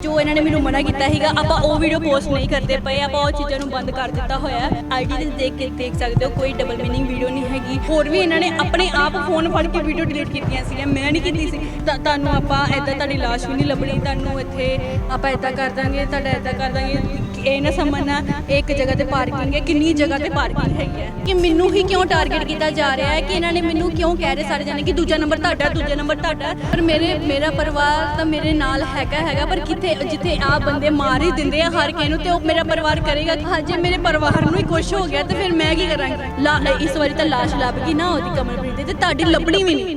ਜੋ ਇਹਨਾਂ ਨੇ ਮੈਨੂੰ ਮਨਾ ਕੀਤਾ ਸੀਗਾ, ਆਪਾਂ ਉਹ ਵੀਡੀਓ ਪੋਸਟ ਨਹੀਂ ਕਰਦੇ ਪਏ, ਆਪਾਂ ਉਹ ਚੀਜ਼ਾਂ ਨੂੰ ਬੰਦ ਕਰ ਦਿੱਤਾ ਹੋਇਆ ਆਈਡੀ ਤੇ ਦੇਖ ਕੇ ਦੇਖ ਸਕਦੇ ਹੋ, ਕੋਈ ਡਬਲ ਮੀਨਿੰਗ ਵੀਡੀਓ ਨਹੀਂ ਹੈਗੀ। ਹੋਰ ਵੀ ਇਹਨਾਂ ਨੇ ਆਪਣੇ ਆਪ ਫੋਨ ਫੜ ਕੇ ਵੀਡੀਓ ਡਿਲੀਟ ਕੀਤੀਆਂ ਸੀਗੀਆਂ, ਮੈਂ ਨਹੀਂ ਕੀਤੀ ਸੀ। ਤਾਂ ਤੁਹਾਨੂੰ ਆਪਾਂ ਐਦਾਂ ਤੁਹਾਡੀ ਲਾਸ਼ ਵੀ ਨਹੀਂ ਲੱਭਣੀ, ਤੁਹਾਨੂੰ ਇੱਥੇ ਆਪਾਂ ਐਦਾਂ ਕਰ ਦਾਂਗੇ, ਤੁਹਾਡਾ ਐਦਾਂ ਕਰ ਦਾਂਗੇ। ਇਹ ਨਾ ਸਮਝਣਾ ਇੱਕ ਜਗ੍ਹਾ ਤੇ ਪਾਰਕਿੰਗ ਹੈ, ਕਿੰਨੀ ਜਗ੍ਹਾ ਤੇ ਪਾਰਕਿੰਗ ਹੈਗੀ ਹੈ। ਕਿ ਮੈਨੂੰ ਹੀ ਕਿਉਂ ਟਾਰਗੇਟ ਕੀਤਾ ਜਾ ਰਿਹਾ ਹੈ, ਕਿ ਇਹਨਾਂ ਨੇ ਮੈਨੂੰ ਕਿਉਂ ਕਹਿ ਰਹੇ ਸਾਰੇ ਜਾਣੇ ਕਿ ਦੂਜਾ ਨੰਬਰ ਤੁਹਾਡਾ, ਦੂਜਾ ਨੰਬਰ ਤੁਹਾਡਾ। ਪਰ ਮੇਰੇ, ਮੇਰਾ ਪਰਿਵਾਰ ਤਾਂ ਮੇਰੇ ਨਾਲ ਹੈਗਾ ਹੈਗਾ, ਪਰ ਕਿੱਥੇ, ਜਿੱਥੇ ਆ ਬੰਦੇ ਮਾਰ ਹੀ ਦਿੰਦੇ ਆ ਹਰ ਕਿਸੇ ਨੂੰ ਤੇ ਉਹ ਮੇਰਾ ਪਰਿਵਾਰ ਕਰੇਗਾ ਹਾਂ, ਜੇ ਮੇਰੇ ਪਰਿਵਾਰ ਨੂੰ ਹੀ ਕੁਝ ਹੋ ਗਿਆ ਤੇ ਫਿਰ ਮੈਂ ਕੀ ਕਰਾਂਗੀ? ਇਸ ਵਾਰੀ ਤਾਂ ਲਾਸ਼ ਲੱਭ ਗਈ ਨਾ, ਉਹਦੀ ਕਮਲਪ੍ਰੀਤ ਦੀ ਤੇ ਤੁਹਾਡੀ ਲੱਭਣੀ ਵੀ ਨਹੀਂ।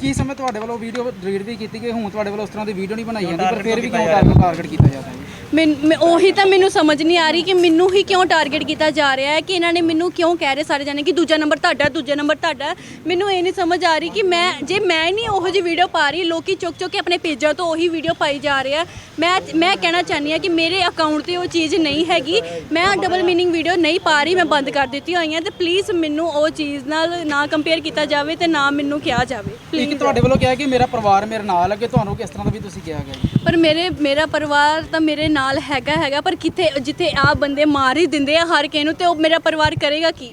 ਕੀ ਸਮੇਂ ਤੁਹਾਡੇ ਵੱਲੋਂ ਵੀਡੀਓ ਡਿਲੀਟ ਵੀ ਕੀਤੀ ਗਈ ਹੁਣ ਤੁਹਾਡੇ ਵੱਲੋਂ ਉਸ ਤਰ੍ਹਾਂ ਦੀ ਵੀਡੀਓ ਨਹੀਂ ਬਣਾਈ ਜਾਂਦੀ ਪਰ ਫਿਰ ਵੀ ਕਿਉਂ ਟਾਰਗੇਟ ਟਾਰਗੇਟ ਕੀਤਾ ਜਾਂਦਾ ਜੀ ਮੈਂ ਮੈਂ- ਉਹੀ ਤਾਂ ਮੈਨੂੰ ਸਮਝ ਨਹੀਂ ਆ ਰਹੀ ਕਿ ਮੈਨੂੰ ਹੀ ਕਿਉਂ ਟਾਰਗੇਟ ਕੀਤਾ ਜਾ ਰਿਹਾ ਹੈ ਕਿ ਇਹਨਾਂ ਨੇ ਮੈਨੂੰ ਕਿਉਂ ਕਹਿ ਰਹੇ ਸਾਰੇ ਜਾਣੇ ਕਿ ਦੂਜਾ ਨੰਬਰ ਤੁਹਾਡਾ ਦੂਜਾ ਨੰਬਰ ਤੁਹਾਡਾ। ਮੈਨੂੰ ਇਹ ਨਹੀਂ ਸਮਝ ਆ ਰਹੀ ਕਿ ਮੈਂ ਜੇ ਮੈਂ ਨਹੀਂ ਉਹੋ ਜਿਹੀ ਵੀਡੀਓ ਪਾ ਰਹੀ ਲੋਕੀ ਚੁੱਕ ਚੁੱਕ ਕੇ ਆਪਣੇ ਪੇਜਾਂ ਤੋਂ ਉਹੀ ਵੀਡੀਓ ਪਾਈ ਜਾ ਰਿਹਾ ਮੈਂ ਮੈਂ ਕਹਿਣਾ ਚਾਹੁੰਦੀ ਹਾਂ ਕਿ ਮੇਰੇ ਅਕਾਊਂਟ ਤੇ ਉਹ ਚੀਜ਼ ਨਹੀਂ ਹੈਗੀ। ਮੈਂ ਡਬਲ ਮੀਨਿੰਗ ਵੀਡੀਓ ਨਹੀਂ ਪਾ ਰਹੀ ਮੈਂ ਬੰਦ ਕਰ ਦਿੱਤੀ ਹੋਈਆਂ ਤੇ ਪਲੀਜ਼ ਮੈਨੂੰ ਉਹ ਚੀਜ਼ ਨਾਲ ਨਾ ਕੰਪੇਅਰ ਕੀਤਾ ਜਾਵੇ ਤੇ ਨਾ ਮੈਨੂੰ ਕਿਹਾ ਜਾਵੇ। ਇੱਕ ਤੁਹਾਡੇ ਵੱਲੋਂ ਕਿਹਾ ਕਿ ਮੇਰਾ ਪਰਿਵਾਰ ਮੇਰੇ ਨਾਲ ਹੈ ਕਿ ਤੁਹਾਨੂੰ ਕਿਸ ਤਰ੍ਹਾਂ ਦਾ ਵੀ ਤੁਸੀਂ ਕਿਹਾ ਗਿਆ ਪਰ ਮੇਰੇ ਮੇਰਾ ਪਰਿਵਾਰ ਤਾਂ ਮੇਰੇ ਨਾਲ ਨਾਲ ਹੈਗਾ ਹੈਗਾ, ਪਰ ਕਿੱਥੇ ਜਿੱਥੇ ਆ ਬੰਦੇ ਮਾਰ ਹੀ ਦਿੰਦੇ ਆ ਹਰ ਕਿਸੇ ਨੂੰ, ਤੇ ਉਹ ਮੇਰਾ ਪਰਿਵਾਰ ਕਰੇਗਾ ਕੀ?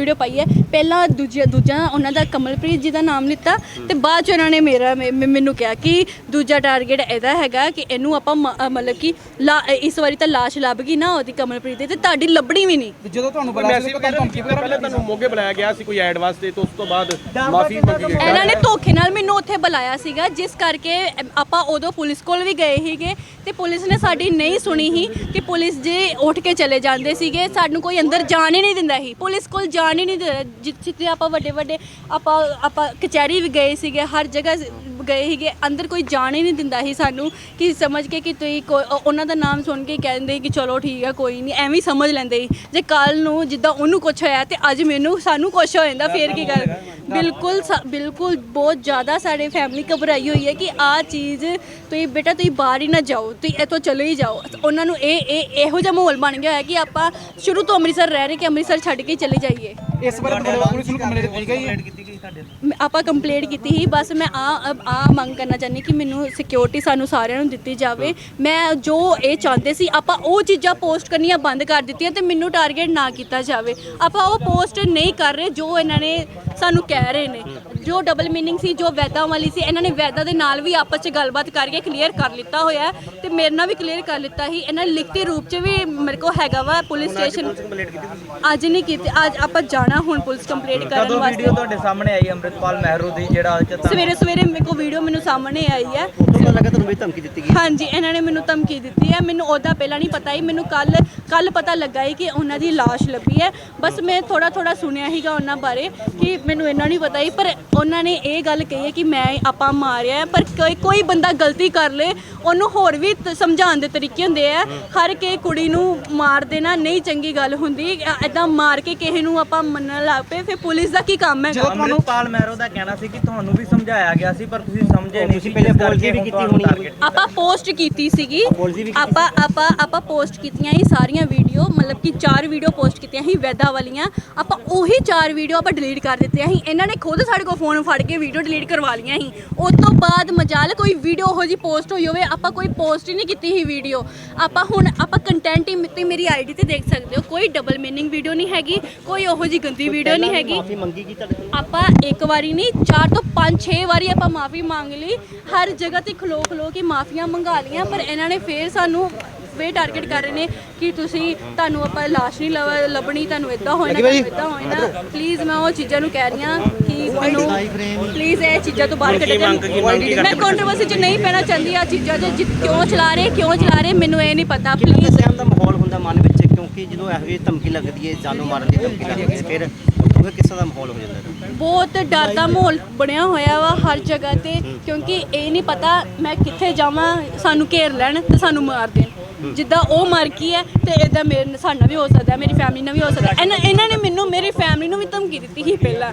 ਵੀਡੀਓ ਪਾਈ ਹੈ ਪਹਿਲਾਂ ਦੂਜਾ ਦੂਜਾ ਉਹਨਾਂ ਦਾ ਕਮਲਪ੍ਰੀਤ ਜੀ ਦਾ ਨਾਮ ਲਿੱਤਾ ਤੇ ਬਾਅਦ ਚ ਉਹਨਾਂ ਨੇ ਮੇਰਾ ਮੈ- ਮੈ- ਮੈਨੂੰ ਕਿਹਾ ਕਿ ਦੂਜਾ ਟਾਰਗੇਟ ਇਹਦਾ ਹੈਗਾ ਕਿ ਇਹਨੂੰ ਆਪਾਂ ਮ- ਅ, ਮਤਲਬ ਕਿ ਲਾ- ਇਸ ਵਾਰੀ ਤਾਂ ਲਾਸ਼ ਲੱਭ ਗਈ ਨਾ ਉਹਦੀ ਕਮਲਪ੍ਰੀਤ ਦੀ ਤੇ ਤੁਹਾਡੀ ਲੱਭਣੀ ਵੀ ਨਹੀਂ। ਜਦੋਂ ਤੁਹਾਨੂੰ ਬੁਲਾਇਆ ਸੀ ਤਾਂ ਤੁਹਾਨੂੰ ਧਮਕੀ ਵਗੈਰਾ ਪਹਿਲਾਂ ਤੁਹਾਨੂੰ ਮੋਗੇ ਬੁਲਾਇਆ ਗਿਆ ਸੀ ਕੋਈ ਐਡ ਵਾਸਤੇ ਤੇ ਉਸ ਤੋਂ ਬਾਅਦ ਮਾਫੀ ਮੰਗੀ ਗਈ। ਇਹਨਾਂ ਨੇ ਧੋਖੇ ਨਾਲ ਮੈਨੂੰ ਉੱਥੇ ਬੁਲਾਇਆ ਸੀਗਾ ਜਿਸ ਕਰਕੇ ਆਪਾਂ ਉਦੋਂ ਪੁਲਿਸ ਕੋਲ ਵੀ ਗਏ ਸੀਗੇ ਤੇ ਪੁਲਿਸ ਨੇ ਸਾਡੀ ਨਹੀਂ ਸੁਣੀ ਸੀ ਕਿ ਪੁਲਿਸ ਜੇ ਉੱਠ ਕੇ ਚਲੇ ਜਾਂਦੇ ਸੀਗੇ ਸਾਨੂੰ ਕੋਈ ਅੰਦਰ ਜਾਣ ਹੀ ਨਹੀਂ ਦਿੰਦਾ ਸੀ। ਪੁਲਿਸ ਕੋਲ ਜਾਣ ਹੀ ਨਹੀਂ ਜਿੱਥੇ ਆਪਾਂ ਵੱਡੇ ਵੱਡੇ ਆਪਾਂ ਆਪਾਂ ਕਚਹਿਰੀ ਵੀ ਗਏ ਸੀਗੇ ਹਰ ਜਗ੍ਹਾ ਗਏ ਸੀਗੇ ਅੰਦਰ ਕੋਈ ਜਾਣ ਹੀ ਨਹੀਂ ਦਿੰਦਾ ਸੀ ਸਾਨੂੰ ਕਿ ਸਮਝ ਕੇ ਕਿ ਤੁਸੀਂ ਕੋ- ਅ- ਉਹਨਾਂ ਦਾ ਨਾਮ ਸੁਣ ਕੇ ਕਹਿੰਦੇ ਕਿ ਚਲੋ ਠੀਕ ਆ ਕੋਈ ਨਹੀਂ ਐਵੇਂ ਹੀ ਸਮਝ ਲੈਂਦੇ ਸੀ। ਜੇ ਕੱਲ ਨੂੰ ਜਿੱਦਾਂ ਉਹਨੂੰ ਕੁਝ ਹੋਇਆ ਤੇ ਅੱਜ ਮੈਨੂੰ ਸਾਨੂੰ ਕੁਝ ਹੋ ਜਾਂਦਾ ਫੇਰ ਕੀ ਕਰ ਬਿਲਕੁਲ ਸਾ- ਬਿਲਕੁਲ ਬਹੁਤ ਜ਼ਿਆਦਾ ਸਾਡੇ ਫੈਮਿਲੀ ਘਬਰਾਈ ਹੋਈ ਹੈ ਕਿ ਆ ਚੀਜ਼ ਤੁਸੀਂ ਬੇਟਾ ਤੁਸੀਂ ਬਾਹਰ ਹੀ ਨਾ ਜਾਓ ਤੁਸੀਂ ਇੱਥੋਂ ਚਲੇ ਹੀ ਜਾਓ। ਉਹਨਾਂ ਨੂੰ ਇਹ ਇਹ ਇਹੋ ਜਿਹਾ ਮਾਹੌਲ ਬਣ ਗਿਆ ਹੋਇਆ ਕਿ ਆਪਾਂ ਸ਼ੁਰੂ ਤੋਂ ਅੰਮ੍ਰਿਤਸਰ ਰਹਿ ਰਹੇ ਕਿ ਅੰਮ੍ਰਿਤਸਰ ਛੱਡ ਕੇ ਹੀ ਚਲੇ ਜਾਈਏ। ਇਸ ਬਾਰੇ ਪੁਲਿਸ ਨੂੰ ਕੰਪਲੇਂਟ ਦਿੱਤੀ ਗਈ ਹੈ? ਮੈਂ- ਆਪਾਂ ਕੰਪਲੇਂਟ ਕੀਤੀ ਸੀ ਬਸ ਮੈਂ ਆ ਆ ਮੰਗ ਕਰਨਾ ਚਾਹੁੰਦੀ ਕਿ ਮੈਨੂੰ ਸਿਕਿਉਰਿਟੀ ਸਾਨੂੰ ਸਾਰਿਆਂ ਨੂੰ ਦਿੱਤੀ ਜਾਵੇ। ਮੈਂ ਜੋ ਇਹ ਚਾਹੁੰਦੇ ਸੀ ਆਪਾਂ ਉਹ ਚੀਜ਼ਾਂ ਪੋਸਟ ਕਰਨੀਆਂ ਬੰਦ ਕਰ ਦਿੱਤੀਆਂ ਤੇ ਮੈਨੂੰ ਟਾਰਗੇਟ ਨਾ ਕੀਤਾ ਜਾਵੇ। ਆਪਾਂ ਉਹ ਪੋਸਟ ਨਹੀਂ ਕਰ ਰਹੇ ਜੋ ਇਹਨਾਂ ਨੇ ਸਾਨੂੰ ਕਹਿ ਰਹੇ ਨੇ। ਜੋ ਡਬਲ ਮੀਨਿੰਗ ਸੀ ਜੋ ਵੈਦਾਂ ਵਾਲੀ ਸੀ ਇਹਨਾਂ ਨੇ ਵੈਦਾਂ ਦੇ ਨਾਲ ਵੀ ਆਪਸ 'ਚ ਗੱਲਬਾਤ ਕਰਕੇ ਕਲੀਅਰ ਕਰ ਲਿੱਤਾ ਹੋਇਆ ਹੈ ਤੇ ਮੇਰੇ ਨਾਲ ਵੀ ਕਲੀਅਰ ਕਰ ਲਿੱਤਾ ਸੀ। ਇਹਨਾਂ ਨੇ ਲਿਖਤੀ ਰੂਪ 'ਚ ਵੀ ਮੇਰੇ ਕੋਲ ਹੈਗਾ ਵਾ ਪੁਲਿਸ ਸਟੇਸ਼ਨ ਅੱਜ ਨਹੀਂ ਕੀਤੀ ਅੱਜ ਆਪਾਂ ਜਾਣਾ ਹੁਣ ਪੁਲਿਸ ਕੰਪਲੇਂਟ ਕਰਨ ਕਦੋਂ ਵਾਸਤੇ। ਵੀਡੀਓ ਤੁਹਾਡੇ ਸਾਹਮਣੇ ਆਈ ਅੰਮ੍ਰਿਤਪਾਲ ਮਹਿਰੂ ਦੀ ਜਿਹੜਾ ਅੱਜ ਤੱਕ? ਸਵੇਰੇ ਸਵੇਰੇ ਮੇਰੇ ਕੋ ਵੀਡੀਓ ਮੈਨੂੰ ਸਾਹਮਣੇ ਆਈ ਹੈ। ਪਤਾ ਲੱਗਾ ਤੁਹਾਨੂੰ ਵੀ ਧਮਕੀ ਦਿੱਤੀ ਗਈ। ਹਾਂਜੀ ਇਹਨਾਂ ਨੇ ਮੈਨੂੰ ਧਮਕੀ ਦਿੱਤੀ ਹੈ। ਮੈਨੂੰ ਉਹਦਾ ਪਹਿਲਾਂ ਨਹੀਂ ਪਤਾ ਹੀ ਮੈਨੂੰ ਕੱਲ ਕੱਲ ਪਤਾ ਲੱਗਾ ਹੀ ਕਿ ਉਹਨਾਂ ਦੀ ਲਾਸ਼ ਲੱਭੀ ਹੈ। ਬਸ ਮੈਂ ਥੋੜਾ ਥੋੜਾ ਸੁਣਿਆ ਹੀਗਾ ਉਹਨਾਂ ਬਾਰੇ ਕਿ ਮੈਨੂੰ ਇੰਨਾ ਨਹੀਂ ਪਤਾ ਹੀ ਪਰ ਉਹਨਾਂ ਨੇ ਇਹ ਗੱਲ ਕਹੀ ਹੈ ਕਿ ਮੈਂ ਆਪਾਂ ਮਾਰਿਆ ਹੈ, ਪਰ ਕੋਈ ਕੋਈ ਬੰਦਾ ਗਲਤੀ ਕਰ ਲੇ ਉਹਨੂੰ ਹੋਰ ਵੀ ਸਮਝਾਉਣ ਦੇ ਤਰੀਕੇ ਹੁੰਦੇ ਆ। ਹਰ ਕੇ ਕੁੜੀ ਨੂੰ ਮਾਰ ਦੇਣਾ ਨਹੀਂ ਚੰਗੀ ਗੱਲ ਹੁੰਦੀ ਐਦਾਂ ਮਾਰ ਕੇ ਕਿਸੇ ਨੂੰ ਆਪਾਂ ਮੰਨਣ ਲੱਗ ਪਏ ਫਿਰ ਪੁਲਿਸ ਦਾ ਕੀ ਕੰਮ ਹੈ? ਜਦੋਂ ਤੁਹਾਨੂੰ ਅੰਮ੍ਰਿਤਪਾਲ ਮਹਿਰੋ ਦਾ ਕਹਿਣਾ ਸੀ ਕਿ ਤੁਹਾਨੂੰ ਵੀ ਸਮਝਾਇਆ ਗਿਆ ਸੀ ਪਰ ਤੁਸੀਂ ਸਮਝੇ ਨਹੀਂ ਤੁਸੀਂ ਪਹਿਲੇ apology ਵੀ ਕੀਤੀ ਹੋਣੀ ਹੈ। ਆਪਾਂ ਪੋਸਟ ਕੀਤੀ ਸੀਗੀ। ਆਪਾਂ ਆਪਾਂ ਆਪਾਂ ਪੋਸਟ ਕੀਤੀਆਂ ਸੀ ਸਾਰੀਆਂ ਵੀਡੀਓ ਮਤਲਬ ਕਿ ਚਾਰ ਵੀਡੀਓ ਪੋਸਟ ਕੀਤੀਆਂ ਸੀ ਵੈਦਾ ਵਾਲੀਆਂ। ਆਪਾਂ ਉਹੀ ਚਾਰ ਵੀਡੀਓ ਆਪਾਂ ਡਿਲੀਟ ਕਰ ਦਿੱਤੀਆਂ ਸੀ। ਇਹਨਾਂ ਨੇ ਖੁਦ ਸਾਡੇ ਕੋਲ ਫੋਨ ਫੜ ਕੇ ਵੀਡੀਓ ਡਿਲੀਟ ਕਰਵਾ ਲਈਆਂ ਸੀ। ਉਸ ਤੋਂ ਬਾਅਦ ਮਜਾਲ ਕੋਈ ਵੀਡੀਓ ਉਹੋ ਜੀ ਪੋਸਟ ਹੋਈ ਹੋਵੇ ਆਪਾਂ ਕੋਈ ਪੋਸਟ ਹੀ ਨਹੀਂ ਕੀਤੀ ਸੀ ਵੀਡੀਓ ਆਪਾਂ ਹੁਣ ਆਪਾਂ ਕੰਟੈਂਟ ਹੀ ਤੇ ਮੇਰੀ ਆਈਡੀ ਤੇ ਦੇਖ ਸਕਦੇ ਹੋ ਕੋਈ ਡਬਲ ਮੀਨਿੰਗ ਵੀਡੀਓ ਨਹੀਂ ਹੈਗੀ ਕੋਈ ਉਹੋ ਜੀ ਗੰਦੀ ਵੀਡੀਓ ਨਹੀਂ ਹੈਗੀ। ਮਾਫੀ ਮੰਗੀ ਕੀ ਤੁਹਾਡੇ ਕੋਲ ਆਪਾਂ ਇੱਕ ਵਾਰੀ ਨਹੀਂ ਚਾਰ ਤੋਂ ਪੰਜ ਛੇ ਵਾਰੀ ਆਪਾਂ ਮਾਫੀ ਮੰਗ ਲਈ। ਹਰ ਜਗ੍ਹਾ ਤੇ ਖਲੋ ਖਲੋ ਕੇ ਮਾਫੀਆਂ ਮੰਗਾ ਲਈਆਂ ਪਰ ਇਹਨਾਂ ਨੇ ਫੇਰ ਸਾਨੂੰ ਵੇ ਟਾਰਗੇਟ ਕਰ ਰਹੇ ਨੇ ਕਿ ਤੁਸੀਂ ਤੁਹਾਨੂੰ ਆਪਾਂ ਲਾਸ਼ ਨਹੀਂ ਲਵ- ਲੱਭਣੀ ਤੁਹਾਨੂੰ ਇਦਾਂ ਹੋਣਾ ਤੁਹਾਨੂੰ ਇਦਾਂ ਹੋਣਾ। ਪਲੀਜ਼ ਮੈਂ ਉਹ ਚੀਜ਼ਾਂ ਨੂੰ ਕਹਿ ਰਹੀ ਹਾਂ ਕਿ ਮੈਨੂੰ ਪਲੀਜ਼ ਇਹ ਚੀਜ਼ਾਂ ਤੋਂ ਬਾਹਰ ਕੱਢੇ ਮੈਂ ਕੰਟਰੋਵਰਸੀ 'ਚ ਨਹੀਂ ਪੈਣਾ ਚਾਹੁੰਦੀ ਆ ਚੀਜ਼ਾਂ 'ਚ ਜਿ- ਕਿਉਂ ਚਲਾ ਰਹੇ ਕਿਉਂ ਚਲਾ ਰਹੇ ਮੈਨੂੰ ਇਹ ਨਹੀਂ ਪਤਾ ਕਿੰਨਾ ਕੁ ਪਲੀਜ਼ ਸਹਿਮ ਦਾ ਮਾਹੌਲ ਹੁੰਦਾ ਮਨ ਵਿੱਚ? ਕਿਉਂਕਿ ਜਦੋਂ ਇਹੋ ਜਿਹੀ ਧਮਕੀ ਲੱਗਦੀ ਹੈ ਜਾਨੋਂ ਮਾਰਨ ਦੀ ਧਮਕੀ ਲੱਗਦੀ ਹੈ ਫਿਰ ਉਹ ਕਿਸ ਤਰ੍ਹਾਂ ਦਾ ਮਾਹੌਲ ਹੋ ਜਾਂਦਾ ਹੈ? ਬਹੁਤ ਡਰ ਦਾ ਮਾਹੌਲ ਬਣਿਆ ਹੋਇਆ ਵਾ ਹਰ ਜਗ੍ਹਾ ਤੇ ਕਿਉਂਕਿ ਇਹ ਨਹੀਂ ਪਤਾ ਮੈਂ ਕਿੱਥੇ ਜਾਵਾਂ ਸਾਨੂੰ ਘੇਰ ਲੈਣ ਤੇ ਸਾਨੂੰ ਮਾਰ ਦੇਣ। ਜਿੱਦਾਂ ਉਹ ਮਰ ਗਈ ਹੈ ਤੇ ਇਦਾਂ ਮੇਰੇ ਸਾਡੇ ਨਾਲ ਵੀ ਹੋ ਸਕਦਾ ਮੇਰੀ ਫੈਮਿਲੀ ਨਾਲ ਵੀ ਹੋ ਸਕਦਾ ਇਹਨਾਂ ਇਹਨਾਂ ਨੇ ਮੈਨੂੰ ਮੇਰੀ ਫੈਮਿਲੀ ਨੂੰ ਵੀ ਧਮਕੀ ਦਿੱਤੀ ਸੀ ਪਹਿਲਾਂ।